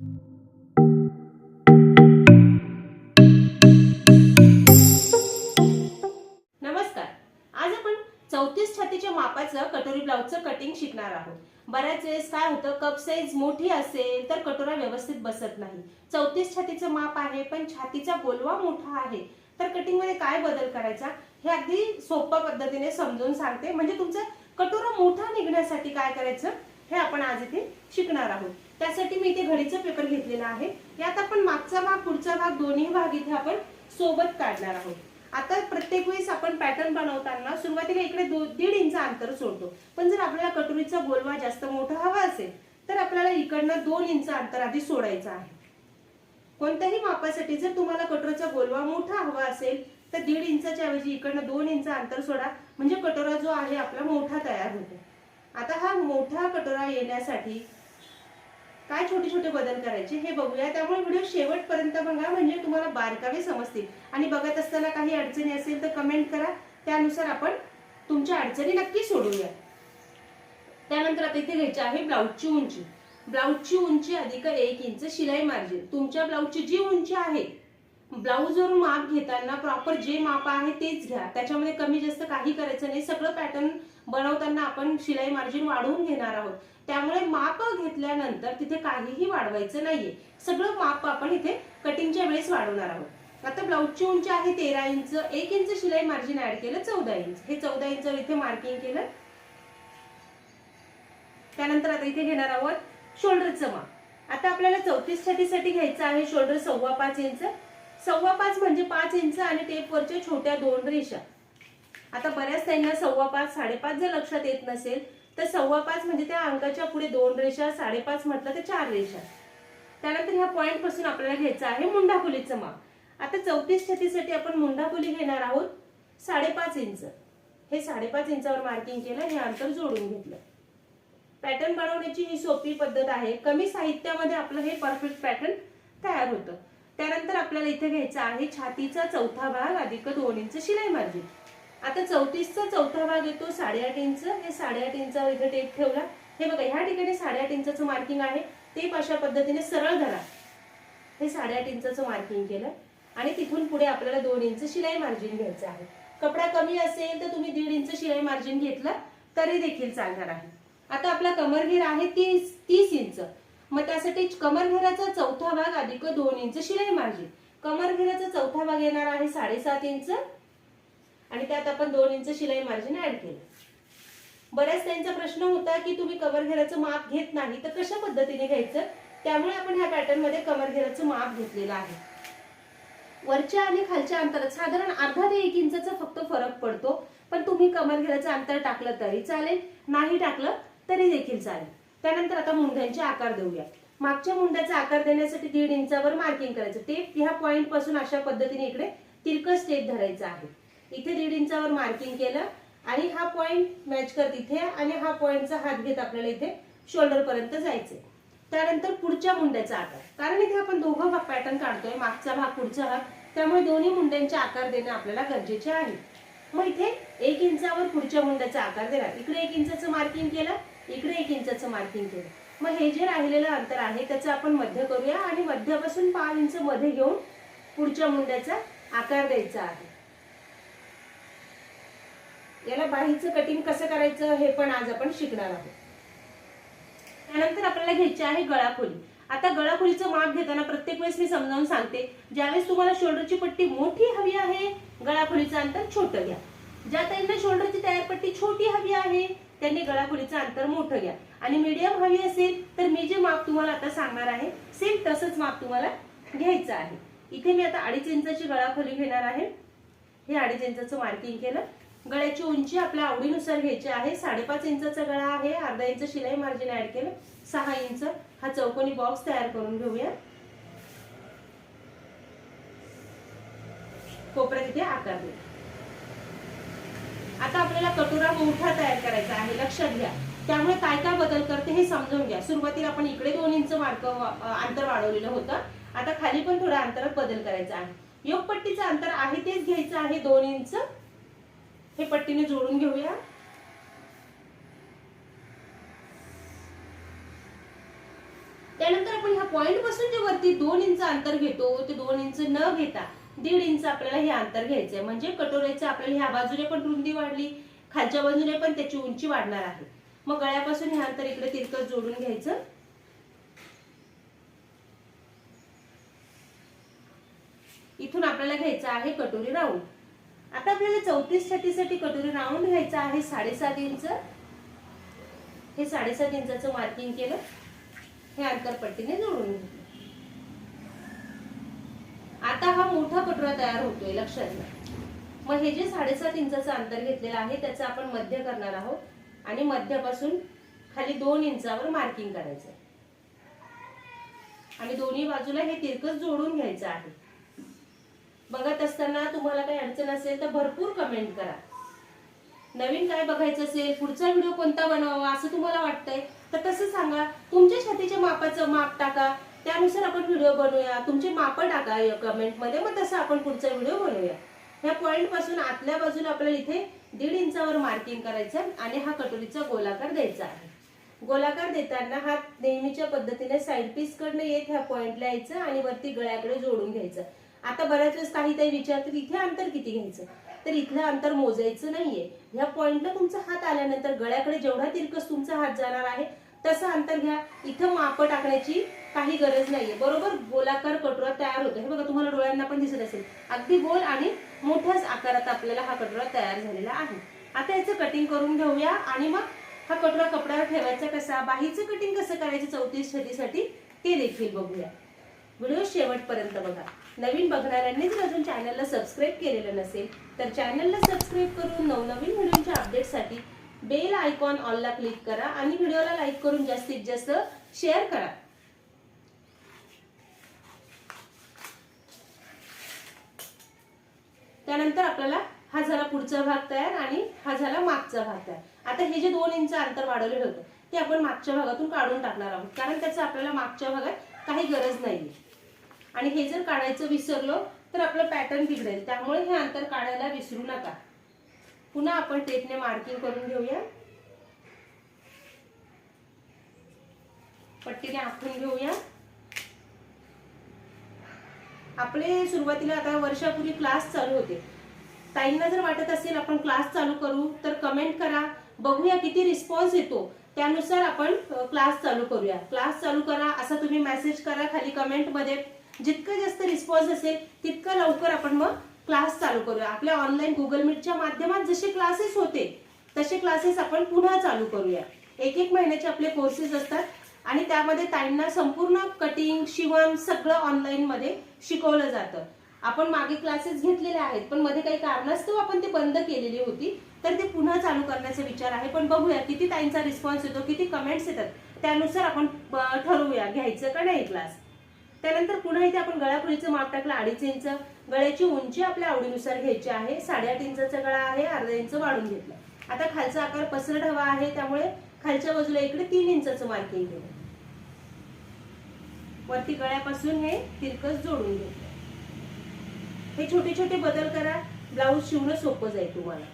नमस्कार. आज आपण चौतीस छातीच्या मापाचं कटोरी ब्लाउजचं कटिंग शिकणार आहोत. बऱ्याच वेळेस काय होतं कप साईज मोठी असेल तर कटोरा व्यवस्थित बसत नाही. चौतीस छातीचं माप आहे पण छातीचा गोलवा मोठा आहे. तर कटिंगमध्ये काय बदल करायचा हे अगदी सोप्या पद्धतीने समजून सांगते. म्हणजे तुमचा कटोरा मोठा निघण्यासाठी काय करायचं हे आपण आज इथे शिकणार आहोत. त्यासाठी मी इथे घडीचा पेपर घेतलेला आहे. यात आपण मागचा भाग पुढचा भाग दोन्ही भाग इथे आपण सोबत काढणार आहोत. आता प्रत्येक वेळेस आपण पॅटर्न बनवताना सुरुवातीला इकडे दो दीड इंच अंतर सोडतो. पण जर आपल्याला कटोरीचा गोलवा जास्त मोठा हवा असेल तर आपल्याला इकडनं दोन इंच अंतर आधी सोडायचं आहे. कोणत्याही मापासाठी जर तुम्हाला कटोराचा गोलवा मोठा हवा असेल तर दीड इंचाच्या ऐवजी इकडनं दोन इंच अंतर सोडा. म्हणजे कटोरा जो आहे आपला मोठा तयार होतो. आता हा मोठा कटोरा येण्यासाठी काय छोटे छोटे बदल करायचे हे बघूया. त्यामुळे व्हिडिओ शेवटपर्यंत बघा म्हणजे तुम्हाला बारकावे समजतील. आणि बघत असताना काही अडचणी असेल तर कमेंट करा. त्यानुसार आपण तुमच्या अडचणी नक्की सोडवूया. त्यानंतर आता इथे घ्यायची आहे ब्लाऊजची उंची. ब्लाऊजची उंची अधिक एक इंच शिलाई मार्जिन. तुमच्या ब्लाऊजची जी उंची आहे ब्लाऊजवरून माप घेताना प्रॉपर जे माप आहे तेच घ्या. त्याच्यामध्ये कमी जास्त काही करायचं नाही. सगळं पॅटर्न बनवताना आपण शिलाई मार्जिन वाढवून घेणार आहोत. त्यामुळे माप घेतल्यानंतर तिथे काहीही वाढवायचं नाहीये. सगळं माप आपण इथे कटिंगच्या वेळेस वाढवणार आहोत. आता ब्लाऊजची उंची आहे तेरा इंच. एक इंच शिलाई मार्जिन ऍड केलं चौदा इंच. हे चौदा इंचवर इथे मार्किंग केलं. त्यानंतर आता इथे घेणार आहोत शोल्डरचं माप. आता आपल्याला चौतीस छातीसाठी घ्यायचं आहे शोल्डर सव्वा पाच इंच. सव्वा पाच म्हणजे पाच इंच आणि टेपवरच्या छोट्या दोन रेषा. आता बऱ्याच त्यांना सव्वा पाच साडेपाच जर लक्षात येत नसेल तर सव्वा पाच म्हणजे त्या अंकाच्या पुढे दोन रेषा साडेपाच म्हटलं तर चार रेषा. त्यानंतर ह्या पॉईंटपासून आपल्याला घ्यायचं आहे मुंडाखोलीचं माप. आता चौतीस छातीसाठी आपण मुंडाखोली घेणार आहोत साडेपाच इंच. हे साडेपाच इंचावर मार्किंग केलं हे अंतर जोडून घेतलं. पॅटर्न बनवण्याची ही सोपी पद्धत आहे. कमी साहित्यामध्ये आपलं हे परफेक्ट पॅटर्न तयार होतं. त्यानंतर आपल्याला इथे घ्यायचं आहे छातीचा चौथा भाग अधिक दोन इंच शिलाई मार्जिन आता चौतीसचा चौथा भाग येतो साडेआठ इंच हे साडेआठ इंचावर इथे टेप ठेवला. हे बघा ह्या ठिकाणी साडेआठ इंचाचं मार्किंग आहे टेप अशा पद्धतीने सरळ धरा. हे साडेआठ इंचाचं मार्किंग केलं. आणि तिथून पुढे आपल्याला दोन इंच शिलाई मार्जिन घ्यायचं आहे. कपडा कमी असेल तर तुम्ही दीड इंच शिलाई मार्जिन घेतलं तरी देखील चालणार आहे. आता आपला कमरघेर आहे तीस तीस इंच. मग त्यासाठी कमरघेराचा चौथा भाग अधिक दोन इंच शिलाई मार्जिन कमरघेराचा चौथा भाग येणार आहे साडेसात इंच. आणि त्यात आपण दोन इंच शिलाई मार्जिन ऍड केलं. बऱ्याच त्यांचा प्रश्न होता की तुम्ही कमर घेराचं माप घेत नाही तर कशा पद्धतीने घ्यायचं? त्यामुळे आपण ह्या पॅटर्नमध्ये कमर घेराचं माप घेतलेलं आहे. वरच्या आणि खालच्या अंतरात साधारण अर्धा ते एक इंचा फक्त फरक पडतो पण तुम्ही कमर घेराचं अंतर टाकलं तरी चालेल नाही टाकलं तरी देखील चालेल. त्यानंतर आता मुंड्यांचे आकार देऊया. मागच्या मुंड्याचा आकार देण्यासाठी दीड इंचावर मार्किंग करायचं. टेप ह्या पॉइंटपासून अशा पद्धतीने इकडे तिरकस टेप धरायचा आहे. इथे दीड इंचावर मार्किंग केलं आणि हा पॉइंट मॅच करत इथे आणि हा पॉइंटचा हात घेत आपल्याला इथे शोल्डर पर्यंत जायचंय. त्यानंतर पुढच्या मुंड्याचा आकार. कारण इथे आपण दोघं भाग पॅटर्न काढतोय मागचा भाग पुढचा भाग त्यामुळे दोन्ही मुंड्यांचे आकार देणं आपल्याला गरजेचे आहे. मग इथे एक इंचावर पुढच्या मुंड्याचा आकार देणार. इकडे एक इंचाचं मार्किंग केलं इकडे एक इंचाचं मार्किंग केलं. मग हे जे राहिलेलं अंतर आहे त्याचं आपण मध्य करूया आणि मध्यापासून पाच इंच मध्ये घेऊन पुढच्या मुंड्याचा आकार द्यायचा आहे. याला बाहीचं कटिंग कसं करायचं हे पण आज आपण शिकणार आहोत. त्यानंतर आपल्याला घ्यायची आहे गळाखोली. आता गळाखोलीचं माप घेताना प्रत्येक वेळेस मी समजावून सांगते. ज्यावेळेस तुम्हाला शोल्डरची पट्टी मोठी हवी आहे गळाखोलीचं अंतर छोटं घ्या. ज्या त्यांना शोल्डरची तयार पट्टी छोटी हवी आहे त्यांनी गळाखोलीचं अंतर मोठं घ्या. आणि मीडियम हवी असेल तर मी जे माप तुम्हाला आता सांगणार आहे सेम तसंच माप तुम्हाला घ्यायचं आहे. इथे मी आता अडीच इंचाची गळाखोली घेणार आहे. हे अडीच इंचाचं मार्किंग केलं. गळ्याची उंची आपल्या आवडीनुसार घ्यायची आहे. साडेपाच इंचा गळा आहे. अर्धा इंच शिलाई मार्जिन ऍड केलं. सहा इंच. हा चौकोनी बॉक्स तयार करून घेऊया. कोपऱ्यात तिथे आकार देऊ. आता आपल्याला कटोरा मोठा तयार करायचा आहे. लक्षात घ्या. त्यामुळे काय काय बदल करते हे समजून घ्या. सुरुवातीला आपण इकडे दोन इंच मार्क अंतर वाढवलेलं होतं. आता खाली पण थोडा अंतरात बदल करायचा आहे. योगपट्टीचं अंतर आहे तेच घ्यायचं आहे. दोन इंच. हे पट्टीने जोडून घेऊया. त्यानंतर आपण ह्या पॉइंटपासून जे वरती दोन इंच अंतर घेतो ते दोन इंच न घेता दीड इंच आपल्याला हे अंतर घ्यायचंय. म्हणजे कटोऱ्याचं आपल्याला ह्या बाजूने पण रुंदी वाढली खालच्या बाजूने पण त्याची उंची वाढणार आहे. मग गळ्यापासून हे अंतर इकडे तिरकस जोडून घ्यायचं. इथून आपल्याला घ्यायचं आहे कटोरी राऊंड. आता आपल्याला चौतीस छातीसाठी कटोरी राऊंड घ्यायचं आहे साडेसात इंच. हे साडेसात इंचाचं मार्किंग केलं. हे अंतरपट्टीने जोडून घेतलं आता हा मोठा कटोरा तयार होतोय लक्षात घ्या. मग हे जे साडेसात इंचाचं अंतर घेतलेलं आहे त्याचं आपण मध्य करणार आहोत आणि मध्यापासून खाली दोन इंचावर मार्किंग करायचं आणि दोन्ही बाजूला हे तिरकस जोडून घ्यायचं आहे. बघत असताना तुम्हाला काही अडचण असेल तर भरपूर कमेंट करा. नवीन काय बघायचं असेल पुढचा व्हिडिओ कोणता बनवावा असं तुम्हाला वाटतंय तर तसं सांगा. तुमच्या छातीच्या मापाचं माप टाका. त्यानुसार आपण व्हिडिओ बनवूया. तुमचे माप टाका कमेंटमध्ये. मग तसं आपण पुढचा व्हिडिओ बनवूया. ह्या पॉईंटपासून आतल्या बाजूला आपल्याला इथे दीड इंचावर मार्किंग करायचं आणि हा कटोरीचा गोलाकार द्यायचा आहे. गोलाकार देताना हा नेहमीच्या पद्धतीने साईड पीस कडनं येत ह्या पॉईंटला यायचं आणि वरती गळ्याकडे जोडून घ्यायचं. आता बऱ्याच वेळेस काही काही विचारतात इथे अंतर किती घ्यायचं? तर इथलं अंतर मोजायचं नाहीये. ह्या पॉइंटला तुमचा हात आल्यानंतर गळ्याकडे जेवढा तिरकस तुमचा हात जाणार आहे तसं अंतर घ्या. इथं माप टाकण्याची काही गरज नाहीये. बरोबर गोलाकार कटोरा तयार होतो. हे बघा तुम्हाला डोळ्यांना पण दिसत असेल. अगदी गोल आणि मोठ्याच आकारात आपल्याला हा कटोरा तयार झालेला आहे. आता याचं कटिंग करून घेऊया आणि मग हा कटोरा कपड्यावर ठेवायचा कसा? बाहीचं कटिंग कसं करायचं? चौतीस छटीसाठी ते देखील बघूया. व्हिडिओ शेवटपर्यंत बघा. नवीन बघणाऱ्यांनी जर अजून चॅनलला सबस्क्राईब केलेलं नसेल तर चॅनलला सबस्क्राईब करून नवनवीन व्हिडिओच्या अपडेटसाठी बेल आयकॉन ऑलला क्लिक करा आणि व्हिडिओला लाईक करून जास्तीत जास्त शेअर करा. त्यानंतर आपल्याला हा झाला पुढचा भाग तयार आणि हा झाला मागचा भाग तयार. आता हे जे दोन इंच अंतर वाढवलेलं होतं ते आपण मागच्या भागातून काढून टाकणार आहोत कारण त्याचं आपल्याला मागच्या भागात काही गरज नाही आणि हे जर काढायचं विसरलो तर आपलं पॅटर्न बिघडेल. त्यामुळे हे अंतर काढायला विसरू नका. पुन्हा आपण टेपने मार्किंग करून घेऊया. पट्टीने आखून घेऊया. आपले सुरुवातीला आता वर्षापूर्वी क्लास चालू होते. ताईंना जर वाटत असेल आपण क्लास चालू करू तर कमेंट करा. बघूया किती रिस्पॉन्स येतो. त्यानुसार आपण क्लास चालू करूया. क्लास चालू करा असा तुम्ही मेसेज करा खाली कमेंटमध्ये जितकं जास्त रिस्पॉन्स असेल तितकं लवकर आपण मग क्लास चालू करूया. आपल्या ऑनलाईन गुगल मीटच्या माध्यमात जसे क्लासेस होते तसे क्लासेस आपण पुन्हा चालू करूया. एक एक महिन्याचे आपले कोर्सेस असतात आणि त्यामध्ये ताईंना संपूर्ण कटिंग शिवण सगळं ऑनलाईनमध्ये शिकवलं जातं. आपण मागे क्लासेस घेतलेले आहेत पण मध्ये काही कारणास्तव आपण ते बंद केलेली होती तर ते पुन्हा चालू करण्याचा विचार आहे. पण बघूया किती ताईंचा रिस्पॉन्स येतो किती कमेंट्स येतात त्यानुसार आपण ठरवूया घ्यायचं का नाही क्लास त्यानंतर पुन्हा इथे आपण गळापुरीचं माप टाकलं अडीच इंच. गळ्याची उंची आपल्या आवडीनुसार घ्यायची आहे. साडेआठ इंचाचा गळा आहे अर्धा इंच वाढून घेतला. आता खालचा आकार पसरट हवा आहे त्यामुळे खालच्या बाजूला इकडे तीन इंचाचं मार्किंग केलं. वरती गळ्यापासून हे तिरकस जोडून घेतलं. हे छोटे छोटे बदल करा. ब्लाऊज शिवणं सोपं जाईल तुम्हाला.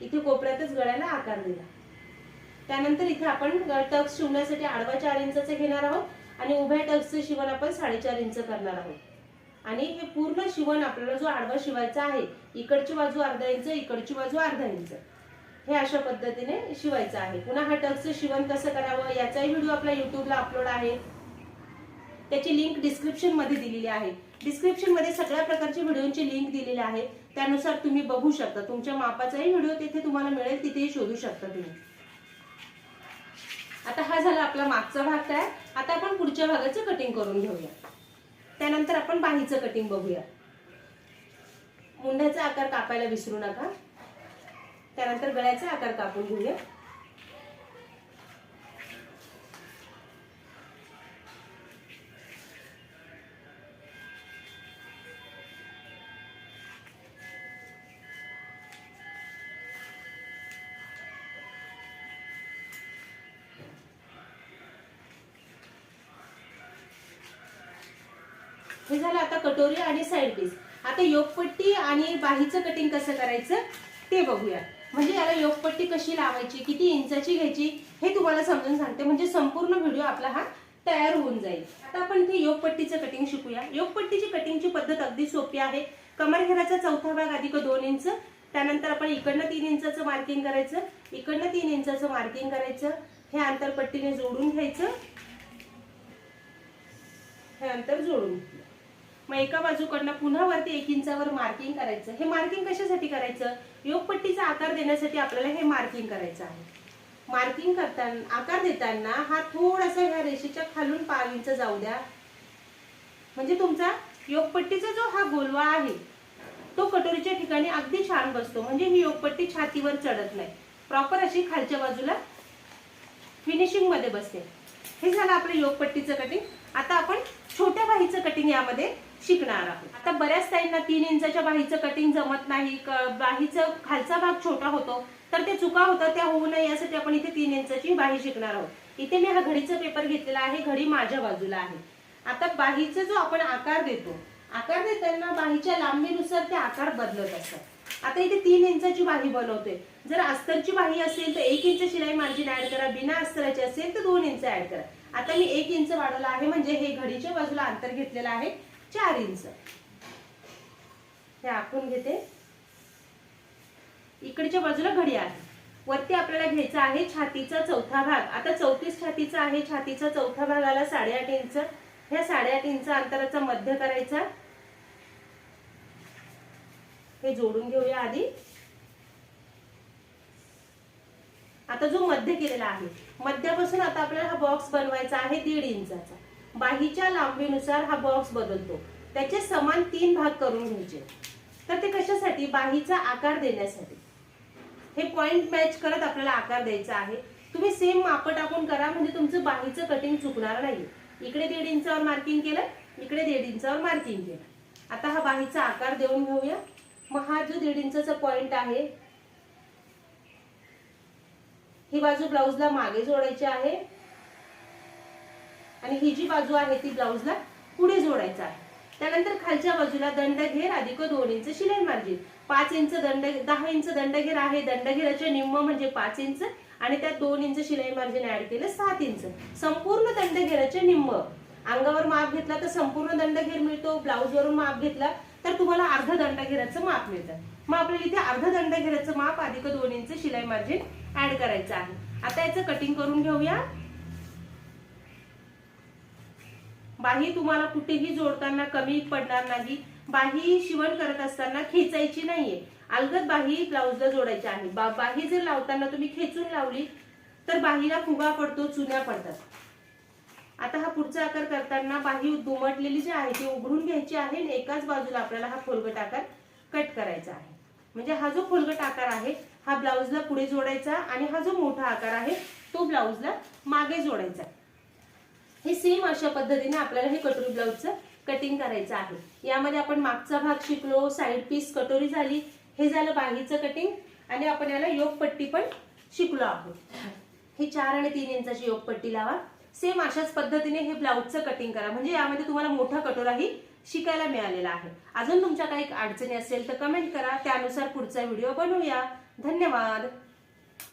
इथे कोपऱ्यातच गळ्याला आकार दिला. त्यानंतर इथे आपण टक्स शिवण्यासाठी आडवा चार इंचाचं घेणार आहोत. आणि उभ्या टक्सचं शिवण आपण साडेचार इंच करणार आहोत. आणि हे पूर्ण शिवण आपल्याला जो आडवा शिवायचा आहे इकडची बाजू अर्धा इंच इकडची बाजू अर्धा इंच हे अशा पद्धतीने शिवायचं आहे. पुन्हा हा टक्सचं शिवण कसं करावं याचाही व्हिडिओ आपला युट्यूबला अपलोड आहे. त्याची लिंक डिस्क्रिप्शनमध्ये दिलेली आहे. डिस्क्रिप्शनमध्ये सगळ्या प्रकारच्या व्हिडिओची लिंक दिलेली आहे. त्यानुसार तुम्ही बघू शकता. तुमच्या मापाचाही व्हिडिओ तिथे तुम्हाला मिळेल तिथेही शोधू शकता तुम्ही. आता हा झाला आपला मागचा भाग काय आता आपण पुढच्या भागाचं कटिंग करून घेऊया. त्यानंतर आपण बाहीचं कटिंग बघूया. मुंड्याचा आकार कापायला विसरू नका. त्यानंतर गळ्याचा आकार कापून घेऊया. आता कटोरी आणि साईड पीस आता योगपट्टी आणि बाहीचं कटिंग कसं करायचं ते बघूया म्हणजे याला योगपट्टी कशी लावायची किती इंचाची घ्यायची हे तुम्हाला समजून सांगते. म्हणजे संपूर्ण व्हिडिओ आपला हा तयार होऊन जाईल. आता आपण इथे योगपट्टीचं कटिंग शिकूया. योगपट्टीची कटिंगची पद्धत अगदी सोपी आहे. कमर घेराचा चौथा भाग अधिक दोन इंच त्यानंतर आपण इकडनं तीन इंचाचं मार्किंग करायचं इकडनं तीन इंचाचं मार्किंग करायचं हे अंतर पट्टीने जोडून घ्यायचं हे अंतर जोडून. घेतलं. मग एका बाजूकडनं पुन्हा वरती एक इंचावर मार्किंग करायचं. हे मार्किंग कशासाठी करायचं? योगपट्टीचा आकार देण्यासाठी आपल्याला हे मार्किंग करायचं आहे. मार्किंग करताना आकार देताना हा थोडासा ह्या रेषेच्या खालून पाव इंच जाऊ द्या. म्हणजे तुमचा योगपट्टीचा जो हा गोलवा आहे तो कटोरीच्या ठिकाणी अगदी छान बसतो. म्हणजे ही योगपट्टी छातीवर चढत नाही. प्रॉपर अशी खालच्या बाजूला फिनिशिंगमध्ये बसते. हे झालं आपलं योगपट्टीचं कटिंग आता आपण छोट्या बाहीचं कटिंग यामध्ये शिकणार आहोत. आता बऱ्याच ताईंना तीन इंचाच्या बाहीचं कटिंग जमत नाही बाहीचं खालचा भाग छोटा होतो तर ते चुका होतं त्या होऊ नये यासाठी आपण इथे तीन इंचाची बाही शिकणार आहोत. इथे मी हा घडीचा पेपर घेतलेला आहे घडी माझ्या बाजूला आहे. आता बाहीचा जो आपण आकार देतो आकार देताना बाहीच्या लांबीनुसार ते आकार बदलत असतात. आता इथे तीन इंचाची बाही बनवतोय. जर अस्तरची बाही असेल तर एक इंच शिलाई मार्जिन ऍड करा. बिना अस्तराची असेल तर दोन इंच ऍड करा. आता मी एक इंच वाढवला आहे म्हणजे हे घडीच्या बाजूला अंतर घेतलेलं आहे चार इंच. हे आखून घेते. इकडच्या बाजूला घडी आहे. वरती आपल्याला घ्यायचा आहे छातीचा चौथा भाग. आता चौतीस छातीचा आहे छातीचा चौथा भाग आला साडेआठ इंच. ह्या साडेआठ इंच अंतराचा मध्य करायचा. हे जोडून घेऊया आधी. आता जो मध्य केलेला आहे मध्यापासून आता आपल्याला हा बॉक्स बनवायचा आहे दीड इंचाचा. बाहीच्या लांबीनुसार हा बॉक्स बदलतो. त्याचे समान तीन भाग करून घ्यायचे. तर ते कशासाठी? बाहीचा आकार देण्यासाठी. हे पॉइंट मॅच करत आपल्याला आकार द्यायचा आहे. तुम्ही सेम माप टाकून करा म्हणजे तुमचं बाहीचं कटिंग चुकणार नाही इकडे दीड इंचावर मार्किंग केलं इकडे दीड इंचावर मार्किंग केलं. आता हा बाहीचा आकार देऊन घेऊया. मग हा जो दीड इंचाचा पॉइंट आहे ही बाजू ब्लाऊजला मागे जोडायची आहे. आणि ही जी बाजू आहे ती ब्लाऊजला पुढे जोडायचं आहे. त्यानंतर खालच्या बाजूला दंडघेर अधिक दोन इंच शिलाई मार्जिन. पाच इंच दंड दहा इंच दंडघेर आहे. दंडघेराचे निम्म म्हणजे पाच इंच आणि त्यात दोन इंच शिलाई मार्जिन ऍड केलं सात इंच. संपूर्ण दंडघेराचे निम्म. अंगावर माप घेतला तर संपूर्ण दंडघेर मिळतो ब्लाऊजवरून माप घेतला तर तुम्हाला अर्ध दंडघेराचं माप मिळतं. मग आपल्याला इथे अर्ध दंडघेराचं माप अधिक दोन इंच शिलाई मार्जिन ऍड करायचं आहे. आता याचं कटिंग करून घेऊया. बाही तुम्हाला कुठेही जोडताना कमी पडणार नाही. बाही शिवण करत असताना खेचायची नाहीये. अलगद बाही ब्लाऊजला जोडायची आहे. बा- बाही जर लावताना तुम्ही खेचून लावली तर बाहीला फुगा पडतो चुन्या पडतात. आता हा पुढचा आकार करताना बाही दुमटलेली जी आहे ती उघडून घ्यायची आहे आणि एकाच बाजूला आपल्याला हा फुलगट आकार कट करायचा आहे. म्हणजे हा जो फुलगट आकार आहे हा ब्लाऊजला पुढे जोडायचा आणि हा जो मोठा आकार आहे तो ब्लाऊजला मागे जोडायचा हे सेम अशा पद्धतीने आपल्याला हे कटोरी ब्लाऊजचं कटिंग करायचं आहे. यामध्ये आपण मागचा भाग शिकलो साईड पीस कटोरी झाली हे झालं बाहीचं कटिंग आणि आपण याला योगपट्टी पण शिकलो आहोत. हे चार आणि तीन इंचाची योगपट्टी लावा. सेम अशाच पद्धतीने हे ब्लाऊजचं कटिंग करा. म्हणजे यामध्ये तुम्हाला मोठा कटोराही शिकायला मिळालेला आहे. अजून तुमच्या काही अडचणी असेल तर कमेंट करा. त्यानुसार पुढचा व्हिडिओ बनवूया. धन्यवाद.